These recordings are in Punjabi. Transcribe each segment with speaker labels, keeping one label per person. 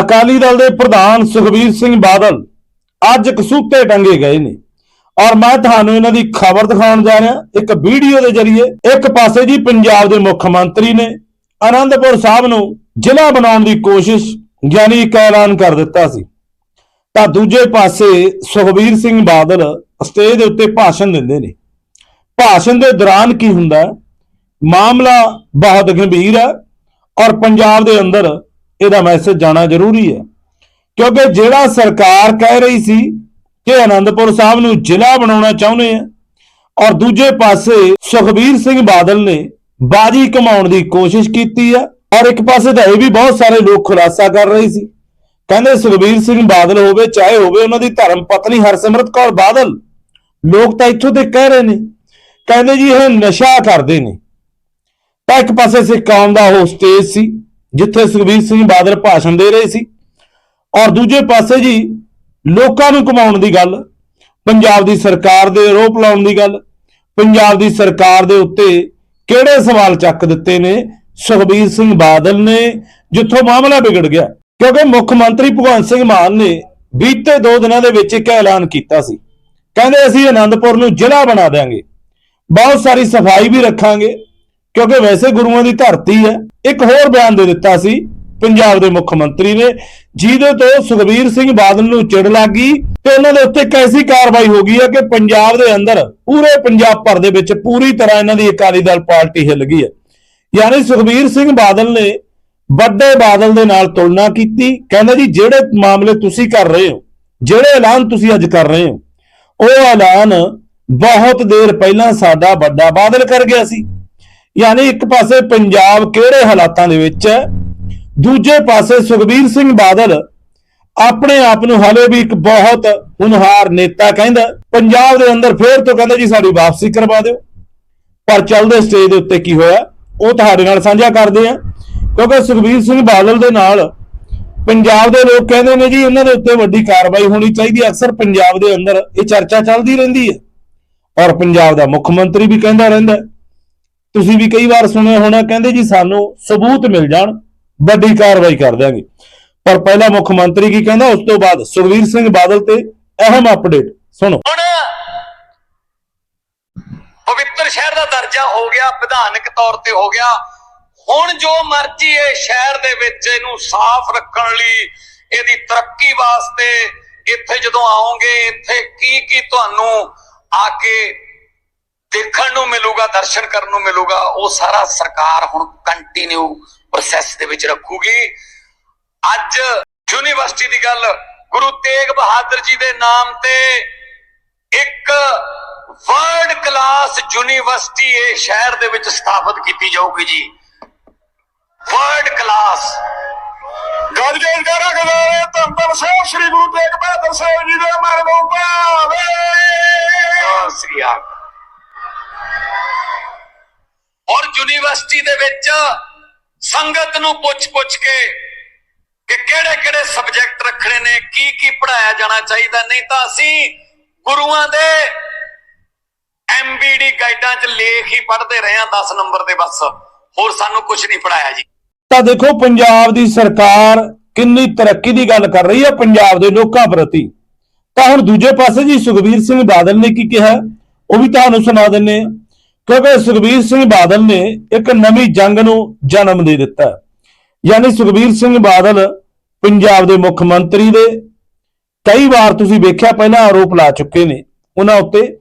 Speaker 1: ਅਕਾਲੀ ਦਲ ਦੇ ਪ੍ਰਧਾਨ ਸੁਖਬੀਰ ਸਿੰਘ ਬਾਦਲ ਅੱਜ ਕਸੂਤੇ ਟੰਗੇ ਗਏ ਨੇ। ਔਰ ਮੈਂ ਤੁਹਾਨੂੰ ਇਹਨਾਂ ਦੀ ਖਬਰ ਦਿਖਾਉਣ ਜਾ ਰਿਹਾ, ਇੱਕ ਵੀਡੀਓ ਦੇ ਜ਼ਰੀਏ। ਇੱਕ ਪਾਸੇ ਜੀ ਪੰਜਾਬ ਦੇ ਮੁੱਖ ਮੰਤਰੀ ਨੇ ਅਨੰਦਪੁਰ ਸਾਹਿਬ ਨੂੰ ਜ਼ਿਲ੍ਹਾ ਬਣਾਉਣ ਦੀ ਕੋਸ਼ਿਸ਼ ਯਾਨੀ ਇੱਕ ਐਲਾਨ ਕਰ ਦਿੱਤਾ ਸੀ। ਤਾਂ ਦੂਜੇ ਪਾਸੇ ਸੁਖਬੀਰ ਸਿੰਘ ਬਾਦਲ ਸਟੇਜ ਦੇ ਉੱਤੇ ਭਾਸ਼ਣ ਦਿੰਦੇ ਨੇ। ਭਾਸ਼ਣ ਦੇ ਦੌਰਾਨ ਕੀ ਹੁੰਦਾ ਮਾਮਲਾ ਬਹੁਤ ਗੰਭੀਰ ਹੈ ਔਰ ਪੰਜਾਬ ਦੇ ਅੰਦਰ ਇਹਦਾ ਮੈਸੇਜ ਜਾਣਾ ਜ਼ਰੂਰੀ ਹੈ। ਕਿਉਂਕਿ ਜਿਹੜਾ ਸਰਕਾਰ ਕਹਿ ਰਹੀ ਸੀ ਕਿ ਆਨੰਦਪੁਰ ਸਾਹਿਬ ਨੂੰ ਜ਼ਿਲ੍ਹਾ ਬਣਾਉਣਾ ਚਾਹੁੰਦੇ ਆ ਔਰ ਦੂਜੇ ਪਾਸੇ ਸੁਖਬੀਰ ਸਿੰਘ ਬਾਦਲ ਨੇ ਬਾਜੀ ਕਮਾਉਣ ਦੀ ਕੋਸ਼ਿਸ਼ ਕੀਤੀ ਆ ਔਰ ਇੱਕ ਪਾਸੇ ਤਾਂ ਇਹ ਵੀ ਬਹੁਤ ਸਾਰੇ ਲੋਕ ਖੁਲਾਸਾ ਕਰ ਰਹੇ ਸੀ। ਕਹਿੰਦੇ ਸੁਖਬੀਰ ਸਿੰਘ ਬਾਦਲ ਹੋਵੇ, ਚਾਹੇ ਹੋਵੇ, ਉਹਨਾਂ ਦੀ ਧਰਮ ਪਤਨੀ ਹਰਸਿਮਰਤ ਕੌਰ ਬਾਦਲ ਲੋਕ ਤਾਂ ਇੱਥੋਂ ਤੇ ਕਹਿ ਰਹੇ ਨੇ। ਕਹਿੰਦੇ ਜੀ ਇਹ ਨਸ਼ਾ ਕਰਦੇ ਨੇ। ਤਾਂ ਇੱਕ ਪਾਸੇ ਸਿੱਖ ਕੌਮ ਦਾ ਉਹ ਸਟੇਜ ਸੀ। ਜਿੱਥੇ ਸੁਖਬੀਰ ਸਿੰਘ ਬਾਦਲ ਭਾਸ਼ਣ ਦੇ ਰਹੇ ਸੀ। ਔਰ ਦੂਜੇ ਪਾਸੇ ਜੀ, ਲੋਕਾਂ ਨੂੰ ਕਮਾਉਣ ਦੀ ਗੱਲ, ਪੰਜਾਬ ਦੀ ਸਰਕਾਰ ਦੇ ਆਰੋਪ ਲਾਉਣ ਦੀ ਗੱਲ, ਪੰਜਾਬ ਦੀ ਸਰਕਾਰ ਦੇ ਉੱਤੇ ਕਿਹੜੇ ਸਵਾਲ ਚੱਕ ਦਿੱਤੇ ਨੇ? ਸੁਖਬੀਰ ਸਿੰਘ ਬਾਦਲ ਨੇ, ਜਿੱਥੋਂ ਮਾਮਲਾ ਵਿਗੜ ਗਿਆ। ਕਿਉਂਕਿ ਮੁੱਖ ਮੰਤਰੀ ਭਗਵੰਤ ਸਿੰਘ ਮਾਨ ਨੇ ਬੀਤੇ 2 ਦਿਨਾਂ ਦੇ ਵਿੱਚ ਇੱਕ ਐਲਾਨ ਕੀਤਾ ਸੀ। ਕਹਿੰਦੇ ਅਸੀਂ ਅਨੰਦਪੁਰ ਨੂੰ ਜ਼ਿਲ੍ਹਾ ਬਣਾ ਦਿਆਂਗੇ। ਬਹੁਤ ਸਾਰੀ ਸਫ਼ਾਈ ਵੀ ਰੱਖਾਂਗੇ। ਕਿਉਂਕਿ ਵੈਸੇ ਗੁਰੂਆਂ ਦੀ ਧਰਤੀ ਹੈ। ਇੱਕ ਹੋਰ ਬਿਆਨ ਦੇ ਦਿੱਤਾ ਸੀ, ਪੰਜਾਬ ਦੇ ਮੁੱਖ ਮੰਤਰੀ ਨੇ, ਜਿਹਦੇ ਤੋਂ ਸੁਖਬੀਰ ਸਿੰਘ ਬਾਦਲ ਨੂੰ ਚਿੜ ਲੱਗੀ ਤੇ ਉਹਨਾਂ ਦੇ ਉੱਤੇ ਕੈਸੀ ਕਾਰਵਾਈ ਹੋ ਗਈ ਹੈ ਕਿ ਪੰਜਾਬ ਦੇ ਅੰਦਰ ਪੂਰੇ ਪੰਜਾਬ ਭਰ ਦੇ ਵਿੱਚ ਪੂਰੀ ਤਰ੍ਹਾਂ ਇਹਨਾਂ ਦੀ ਅਕਾਲੀ ਦਲ ਪਾਰਟੀ ਹਿੱਲ ਗਈ ਹੈ। ਯਾਨੀ ਸੁਖਬੀਰ ਸਿੰਘ ਬਾਦਲ ਨੇ ਵੱਡੇ ਬਾਦਲ ਦੇ ਨਾਲ ਤੁਲਨਾ ਕੀਤੀ, ਕਹਿੰਦਾ ਜੀ, ਜਿਹੜੇ ਮਾਮਲੇ ਤੁਸੀਂ ਕਰ ਰਹੇ ਹੋ, ਜਿਹੜੇ ਐਲਾਨ ਤੁਸੀਂ ਅੱਜ ਕਰ ਰਹੇ ਹੋ, ਉਹ ਐਲਾਨ ਬਹੁਤ ਦੇਰ ਪਹਿਲਾਂ ਸਾਡਾ ਵੱਡਾ ਬਾਦਲ ਕਰ ਗਿਆ ਸੀ। ਯਾਨੀ ਇੱਕ ਪਾਸੇ ਪੰਜਾਬ ਕਿਹੜੇ ਹਾਲਾਤਾਂ ਦੇ ਵਿੱਚ ਹੈ, ਦੂਜੇ ਪਾਸੇ ਸੁਖਬੀਰ ਸਿੰਘ ਬਾਦਲ ਆਪਣੇ ਆਪ ਨੂੰ ਹਾਲੇ ਵੀ ਇੱਕ ਬਹੁਤ ਹੁਨਹਾਰ ਨੇਤਾ ਕਹਿੰਦਾ ਪੰਜਾਬ ਦੇ ਅੰਦਰ ਫੇਰ ਤੋਂ ਕਹਿੰਦਾ ਜੀ ਸਾਡੀ ਵਾਪਸੀ ਕਰਵਾ ਦਿਓ। ਪਰ ਚੱਲਦੇ ਸਟੇਜ ਦੇ ਉੱਤੇ ਕੀ ਹੋਇਆ, ਉਹ ਤੁਹਾਡੇ ਨਾਲ ਸਾਂਝਾ ਕਰਦੇ ਆ ਕਿਉਂਕਿ ਸੁਖਬੀਰ ਸਿੰਘ ਬਾਦਲ ਦੇ ਨਾਲ ਪੰਜਾਬ ਦੇ ਲੋਕ ਕਹਿੰਦੇ ਨੇ ਜੀ ਉਹਨਾਂ ਦੇ ਉੱਤੇ ਵੱਡੀ ਕਾਰਵਾਈ ਹੋਣੀ ਚਾਹੀਦੀ ਹੈ। ਅਕਸਰ ਪੰਜਾਬ ਦੇ ਅੰਦਰ ਇਹ ਚਰਚਾ ਚੱਲਦੀ ਰਹਿੰਦੀ ਹੈ। ਔਰ ਪੰਜਾਬ ਦਾ ਮੁੱਖ ਮੰਤਰੀ ਵੀ ਕਹਿੰਦਾ ਰਹਿੰਦਾ ਤੁਸੀਂ ਵੀ ਕਈ ਵਾਰ ਸੁਣਿਆ ਹੋਣਾ ਕਹਿੰਦੇ ਜੀ ਸਾਨੂੰ ਸਬੂਤ ਮਿਲ ਜਾਣ, ਵੱਡੀ ਕਾਰਵਾਈ ਕਰ ਦਿਆਂਗੇ। ਪਰ ਪਹਿਲਾ ਮੁੱਖ ਮੰਤਰੀ ਕੀ ਕਹਿੰਦਾ, ਉਸ ਤੋਂ ਬਾਅਦ ਸੁਖਬੀਰ ਸਿੰਘ ਬਾਦਲ ਤੇ ਅਹਿਮ ਅਪਡੇਟ ਸੁਣੋ।
Speaker 2: ਪਵਿੱਤਰ ਸ਼ਹਿਰ ਦਾ ਦਰਜਾ ਹੋ ਗਿਆ, ਵਿਧਾਨਕ ਤੌਰ ਤੇ ਹੋ ਗਿਆ। ਹੁਣ ਜੋ ਮਰਜ਼ੀ ਇਹ ਸ਼ਹਿਰ ਦੇ ਵਿੱਚ ਇਹਨੂੰ ਸਾਫ਼ ਰੱਖਣ ਲਈ, ਇਹਦੀ ਤਰੱਕੀ ਵਾਸਤੇ ਇੱਥੇ ਜਦੋਂ ਆਓਗੇ, ਇੱਥੇ ਕੀ ਕੀ ਤੁਹਾਨੂੰ ਆ ਕੇ ਦੇਖਣ ਨੂੰ ਮਿਲੂਗਾ, ਦਰਸ਼ਨ ਕਰਨ ਨੂੰ ਮਿਲੂਗਾ, ਉਹ ਸਾਰਾ ਸਰਕਾਰ ਹੁਣ ਕੰਟੀਨਿਊ ਪ੍ਰੋਸੈਸ ਦੇ ਵਿੱਚ ਰੱਖੂਗੀ। ਅੱਜ ਯੂਨੀਵਰਸਿਟੀ ਦੀ ਗੱਲ, ਗੁਰੂ ਤੇਗ ਬਹਾਦਰ ਜੀ ਦੇ ਨਾਮ ਤੇ ਇੱਕ ਵਰਲਡ ਕਲਾਸ ਯੂਨੀਵਰਸਿਟੀ ਇਹ ਸ਼ਹਿਰ ਦੇ ਵਿੱਚ ਸਥਾਪਿਤ ਕੀਤੀ ਜਾਊਗੀ ਜੀ। ਵਰਲਡ ਕਲਾਸ
Speaker 3: ਗੱਜ ਕੇ ਗਦਾਰੇ ਧੰਨ ਧੰਨ
Speaker 2: ਯੂਨੀਵਰਸਿਟੀ ਦੇ ਵਿੱਚ ਸੰਗਤ ਨੂੰ ਪੁੱਛ-ਪੁੱਛ ਕੇ ਕਿ ਕਿਹੜੇ-ਕਿਹੜੇ ਸਬਜੈਕਟ ਰੱਖਣੇ ਨੇ ਕੀ ਕੀ ਪੜਾਇਆ ਜਾਣਾ ਚਾਹੀਦਾ। ਨਹੀਂ ਤਾਂ ਅਸੀਂ ਗੁਰੂਆਂ ਦੇ ਐਮਬੀਡੀ ਗਾਈਡਾਂ 'ਚ ਲੇਖ ਹੀ ਪੜ੍ਹਦੇ ਰਹੇ ਹਾਂ 10 ਨੰਬਰ ਦੇ ਬਸ। ਹੋਰ ਸਾਨੂੰ ਕੁਝ ਨਹੀਂ ਪੜਾਇਆ ਜੀ।
Speaker 1: ਤਾਂ ਦੇਖੋ, ਪੰਜਾਬ ਦੀ ਸਰਕਾਰ ਕਿੰਨੀ ਤਰੱਕੀ ਦੀ ਗੱਲ ਕਰ ਰਹੀ ਹੈ ਪੰਜਾਬ ਦੇ ਲੋਕਾਂ ਪ੍ਰਤੀ। ਤਾਂ ਹੁਣ ਦੂਜੇ ਪਾਸੇ ਜੀ ਸੁਖਬੀਰ ਸਿੰਘ ਬਾਦਲ ਨੇ ਕੀ ਕਿਹਾ, ਉਹ ਵੀ ਤੁਹਾਨੂੰ ਸੁਣਾ ਦਿੰਨੇ ਆ ਕਿਉਂਕਿ ਸੁਖਬੀਰ ਸਿੰਘ ਬਾਦਲ ਨੇ ਇੱਕ ਨਵੀਂ ਜੰਗ ਨੂੰ ਜਨਮ ਦੇ ਦਿੱਤਾ। ਯਾਨੀ ਸੁਖਬੀਰ ਸਿੰਘ ਬਾਦਲ ਪੰਜਾਬ ਦੇ ਮੁੱਖ ਮੰਤਰੀ ਦੇ ਕਈ ਵਾਰ ਤੁਸੀਂ ਵੇਖਿਆ ਪਹਿਲਾਂ ਆਰੋਪ ਲਾ ਚੁੱਕੇ ਨੇ ਉਹਨਾਂ ਉੱਤੇ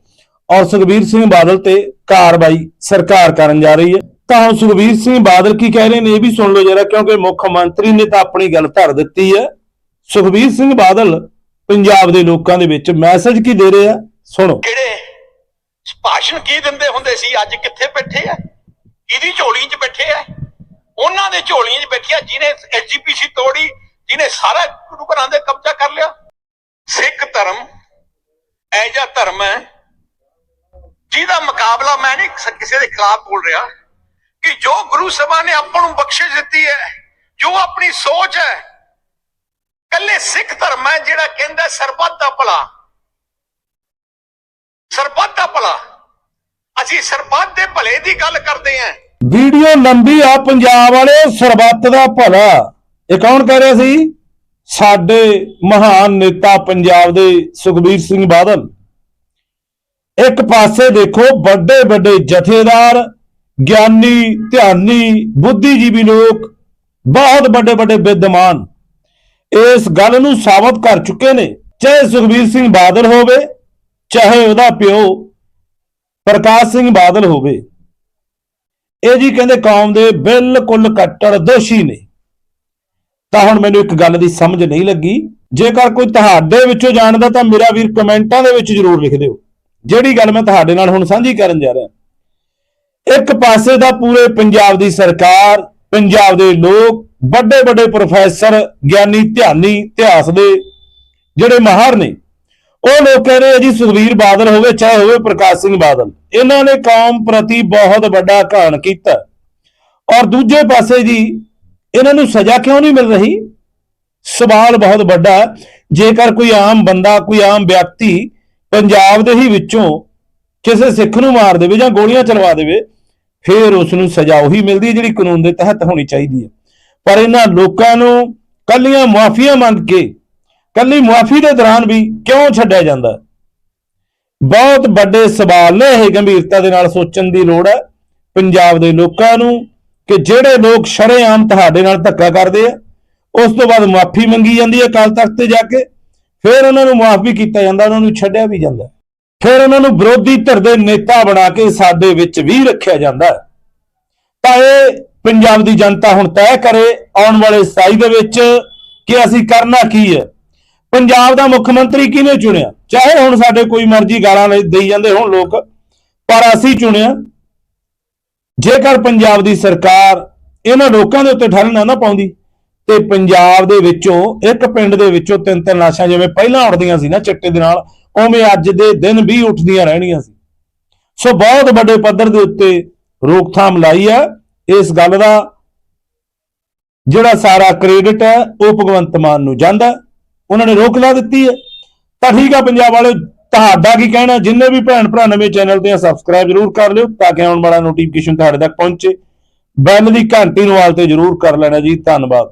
Speaker 1: ਔਰ ਸੁਖਬੀਰ ਸਿੰਘ ਬਾਦਲ ਤੇ ਕਾਰਵਾਈ ਸਰਕਾਰ ਕਰਨ ਜਾ ਰਹੀ ਹੈ। ਤਾਂ ਹੁਣ ਸੁਖਬੀਰ ਸਿੰਘ ਬਾਦਲ ਕੀ ਕਹਿ ਰਹੇ ਨੇ ਇਹ ਵੀ ਸੁਣ ਲਓ ਜਰਾ ਕਿਉਂਕਿ ਮੁੱਖ ਮੰਤਰੀ ਨੇ ਤਾਂ ਆਪਣੀ ਗੱਲ ਧਰ ਦਿੱਤੀ ਹੈ। ਸੁਖਬੀਰ ਸਿੰਘ ਬਾਦਲ ਪੰਜਾਬ ਦੇ ਲੋਕਾਂ ਦੇ ਵਿੱਚ ਮੈਸੇਜ ਕੀ ਦੇ ਰਹੇ ਆ? ਸੁਣੋ।
Speaker 3: ਕਿਹੜੇ ਭਾਸ਼ਣ ਕੀ ਦਿੰਦੇ ਹੁੰਦੇ ਸੀ? ਅੱਜ ਕਿੱਥੇ ਬੈਠੇ ਆ? ਕਿਹਦੀ ਝੋਲੀ 'ਚ ਬੈਠੇ ਆ? ਉਹਨਾਂ ਦੇ ਝੋਲੀਆਂ 'ਚ ਬੈਠਿਆ ਜਿਹਨੇ ਐਸਜੀਪੀਸੀ ਤੋੜੀ, ਜਿਹਨੇ ਸਾਰਾ ਗੁਰੂ ਘਰਾਂ ਦੇ ਕਬਜ਼ਾ ਕਰ ਲਿਆ। ਸਿੱਖ ਧਰਮ ਐਜਾ ਧਰਮ ਹੈ ਜਿਹਦਾ ਮੁਕਾਬਲਾ ਮੈਂ ਨਹੀਂ ਕਿਸੇ ਦੇ ਖਿਲਾਫ ਬੋਲ ਰਿਹਾ ਕਿ ਜੋ ਗੁਰੂ ਸਭਾ ਨੇ ਆਪਾਂ ਨੂੰ ਬਖਸ਼ਿਸ਼ ਦਿੱਤੀ ਹੈ, ਜੋ ਆਪਣੀ ਸੋਚ ਹੈ ਕੱਲੇ ਸਿੱਖ ਧਰਮ ਹੈ ਜਿਹੜਾ ਕਹਿੰਦਾ ਸਰਬੱਤ ਦਾ ਭਲਾ। ਸਰਬੱਤ ਦਾ ਭਲਾ। ਅਸੀਂ ਸਰਬੱਤ ਦੇ ਭਲੇ ਦੀ ਗੱਲ ਕਰਦੇ ਆਂ
Speaker 1: ਵੀਡੀਓ ਲੰਬੀ ਆ, ਪੰਜਾਬ ਵਾਲੇ, ਸਰਬੱਤ ਦਾ ਭਲਾ। ਇਹ ਕੌਣ ਕਹਿ ਰਿਹਾ ਸੀ? ਸਾਡੇ ਮਹਾਨ ਨੇਤਾ ਪੰਜਾਬ ਦੇ ਸੁਖਬੀਰ ਸਿੰਘ ਬਾਦਲ। ਇੱਕ ਪਾਸੇ ਦੇਖੋ ਵੱਡੇ ਵੱਡੇ ਜਥੇਦਾਰ, ਗਿਆਨੀ, ਧਿਆਨੀ, ਬੁੱਧੀਜੀਵੀ ਲੋਕ, ਬਹੁਤ ਵੱਡੇ ਵੱਡੇ ਵਿਦਵਾਨ ਇਸ ਗੱਲ ਨੂੰ ਸਾਬਤ ਕਰ ਚੁੱਕੇ ਨੇ। ਚਾਹੇ ਸੁਖਬੀਰ ਸਿੰਘ ਬਾਦਲ ਹੋਵੇ ਚਾਹੇ ਉਹਦਾ ਪਿਓ ਪ੍ਰਕਾਸ਼ ਸਿੰਘ ਬਾਦਲ ਹੋਵੇ। ਇਹ ਜੀ ਕਹਿੰਦੇ ਕੌਮ ਦੇ ਬਿਲਕੁਲ ਕੱਟੜ ਦੋਸ਼ੀ ਨੇ। ਤਾਂ ਹੁਣ ਮੈਨੂੰ ਇੱਕ ਗੱਲ ਦੀ ਸਮਝ ਨਹੀਂ ਲੱਗੀ। ਜੇਕਰ ਕੋਈ ਤੁਹਾਡੇ ਵਿੱਚੋਂ ਜਾਣਦਾ ਤਾਂ ਮੇਰਾ ਵੀਰ ਕਮੈਂਟਾਂ ਦੇ ਵਿੱਚ ਜਰੂਰ ਲਿਖ ਦਿਓ। ਜਿਹੜੀ ਗੱਲ ਮੈਂ ਤੁਹਾਡੇ ਨਾਲ ਹੁਣ ਸਾਂਝੀ ਕਰਨ ਜਾ ਰਿਹਾ। ਇੱਕ ਪਾਸੇ ਦਾ ਪੂਰੇ ਪੰਜਾਬ ਦੀ ਸਰਕਾਰ, ਪੰਜਾਬ ਦੇ ਲੋਕ ਵੱਡੇ ਵੱਡੇ ਪ੍ਰੋਫੈਸਰ, ਗਿਆਨੀ ਧਿਆਨੀ ਇਤਿਹਾਸ ਦੇ ਜਿਹੜੇ ਮਾਹਰ ਨੇ ਉਹ ਲੋਕ ਕਹਿ ਰਹੇ ਜੀ ਸੁਖਬੀਰ ਬਾਦਲ ਹੋਵੇ, ਚਾਹੇ ਹੋਵੇ ਪ੍ਰਕਾਸ਼ ਸਿੰਘ ਬਾਦਲ। ਇਹਨਾਂ ਨੇ ਕੌਮ ਪ੍ਰਤੀ ਬਹੁਤ ਵੱਡਾ ਘਾਣ ਕੀਤਾ। ਔਰ ਦੂਜੇ ਪਾਸੇ ਜੀ, ਇਹਨਾਂ ਨੂੰ ਸਜ਼ਾ ਕਿਉਂ ਨਹੀਂ ਮਿਲ ਰਹੀ? ਸਵਾਲ ਬਹੁਤ ਵੱਡਾ। ਜੇਕਰ ਕੋਈ ਆਮ ਬੰਦਾ, ਕੋਈ ਆਮ ਵਿਅਕਤੀ ਪੰਜਾਬ ਦੇ ਹੀ ਵਿੱਚੋਂ ਕਿਸੇ ਸਿੱਖ ਨੂੰ ਮਾਰ ਦੇਵੇ ਜਾਂ ਗੋਲੀਆਂ ਚਲਵਾ ਦੇਵੇ, ਫਿਰ ਉਸ ਨੂੰ ਸਜ਼ਾ ਉਹੀ ਮਿਲਦੀ ਹੈ ਜਿਹੜੀ ਕਾਨੂੰਨ ਦੇ ਤਹਿਤ ਹੋਣੀ ਚਾਹੀਦੀ ਹੈ। ਪਰ ਇਹਨਾਂ ਲੋਕਾਂ ਨੂੰ ਕੱਲੀਆਂ ਮਾਫੀਆਂ ਮੰਗ ਕੇ ਕੱਲੀ ਮੁਆਫ਼ੀ ਦੇ ਦੌਰਾਨ ਵੀ ਕਿਉਂ ਛੱਡਿਆ ਜਾਂਦਾ? ਬਹੁਤ ਵੱਡੇ ਸਵਾਲ ਨੇ ਇਹ ਗੰਭੀਰਤਾ ਦੇ ਨਾਲ ਸੋਚਣ ਦੀ ਲੋੜ ਹੈ। ਪੰਜਾਬ ਦੇ ਲੋਕਾਂ ਨੂੰ ਕਿ ਜਿਹੜੇ ਲੋਕ ਸ਼ਰੇਆਮ ਤੁਹਾਡੇ ਨਾਲ ਧੱਕਾ ਕਰਦੇ ਆ, ਉਸ ਤੋਂ ਬਾਅਦ ਮੁਆਫ਼ੀ ਮੰਗੀ ਜਾਂਦੀ ਹੈ ਅਕਾਲ ਤਖਤ ਤੇ ਜਾ ਕੇ, ਫਿਰ ਉਹਨਾਂ ਨੂੰ ਮਾਫ ਵੀ ਕੀਤਾ ਜਾਂਦਾ, ਉਹਨਾਂ ਨੂੰ ਛੱਡਿਆ ਵੀ ਜਾਂਦਾ। ਫਿਰ ਉਹਨਾਂ ਨੂੰ ਵਿਰੋਧੀ ਧਿਰ ਦੇ ਨੇਤਾ ਬਣਾ ਕੇ ਸਾਡੇ ਵਿੱਚ ਵੀ ਰੱਖਿਆ ਜਾਂਦਾ ਹੈ। ਤਾਂ ਇਹ ਪੰਜਾਬ ਦੀ ਜਨਤਾ ਹੁਣ ਤੈਅ ਕਰੇ ਆਉਣ ਵਾਲੇ ਸਾਈ ਦੇ ਵਿੱਚ ਕਿ ਅਸੀਂ ਕਰਨਾ ਕੀ ਹੈ? ਪੰਜਾਬ ਦਾ ਮੁੱਖ ਮੰਤਰੀ ਕਿਹਨੇ ਚੁਣਿਆ? ਚਾਹੇ ਹੁਣ ਸਾਡੇ ਕੋਈ ਮਰਜ਼ੀ ਗਾਲਾਂ ਲਈ ਦੇਈ ਜਾਂਦੇ ਹੋਣ ਲੋਕ, ਪਰ ਅਸੀਂ ਚੁਣਿਆ। ਜੇਕਰ ਪੰਜਾਬ ਦੀ ਸਰਕਾਰ ਇਹਨਾਂ ਲੋਕਾਂ ਦੇ ਉੱਤੇ ਠੱਲ ਨਾ ਨਾ ਪਾਉਂਦੀ, ਤੇ ਪੰਜਾਬ ਦੇ ਵਿੱਚੋਂ, ਇੱਕ ਪਿੰਡ ਦੇ ਵਿੱਚੋਂ ਤਿੰਨ ਤਿੰਨ ਲਾਸ਼ਾਂ ਜਿਵੇਂ ਪਹਿਲਾਂ ਉੱਠਦੀਆਂ ਸੀ ਨਾ ਚਿੱਟੇ ਦੇ ਨਾਲ, ਉਵੇਂ ਅੱਜ ਦੇ ਦਿਨ ਵੀ ਉੱਠਦੀਆਂ ਰਹਿਣੀਆਂ ਸੀ। ਸੋ ਬਹੁਤ ਵੱਡੇ ਪੱਧਰ ਦੇ ਉੱਤੇ ਰੋਕਥਾਮ ਲਾਈ ਹੈ ਇਸ ਗੱਲ ਦਾ ਜਿਹੜਾ ਸਾਰਾ ਕ੍ਰੈਡਿਟ ਹੈ, ਉਹ ਭਗਵੰਤ ਮਾਨ ਨੂੰ ਜਾਂਦਾ। ਉਹਨਾਂ ਨੇ ਰੋਕ ਲਾ ਦਿੱਤੀ ਹੈ। ਤਾਂ ਠੀਕ ਆ ਪੰਜਾਬ ਵਾਲੇ ਤੁਹਾਡਾ ਕੀ ਕਹਿਣਾ? ਜਿੰਨੇ ਵੀ ਭੈਣ ਭਰਾ ਨਵੇਂ ਚੈਨਲ ਤੇ ਆ ਸਬਸਕ੍ਰਾਈਬ ਜਰੂਰ ਕਰ ਲਿਓ ਤਾਂ ਕਿ ਆਉਣ ਵਾਲਾ ਨੋਟੀਫਿਕੇਸ਼ਨ ਤੁਹਾਡੇ ਤੱਕ ਪਹੁੰਚੇ। ਬੈਲ ਦੀ ਘੰਟੀ ਨੂੰ ਆਲ ਤੇ ਜਰੂਰ ਕਰ ਲੈਣਾ ਜੀ। ਧੰਨਵਾਦ।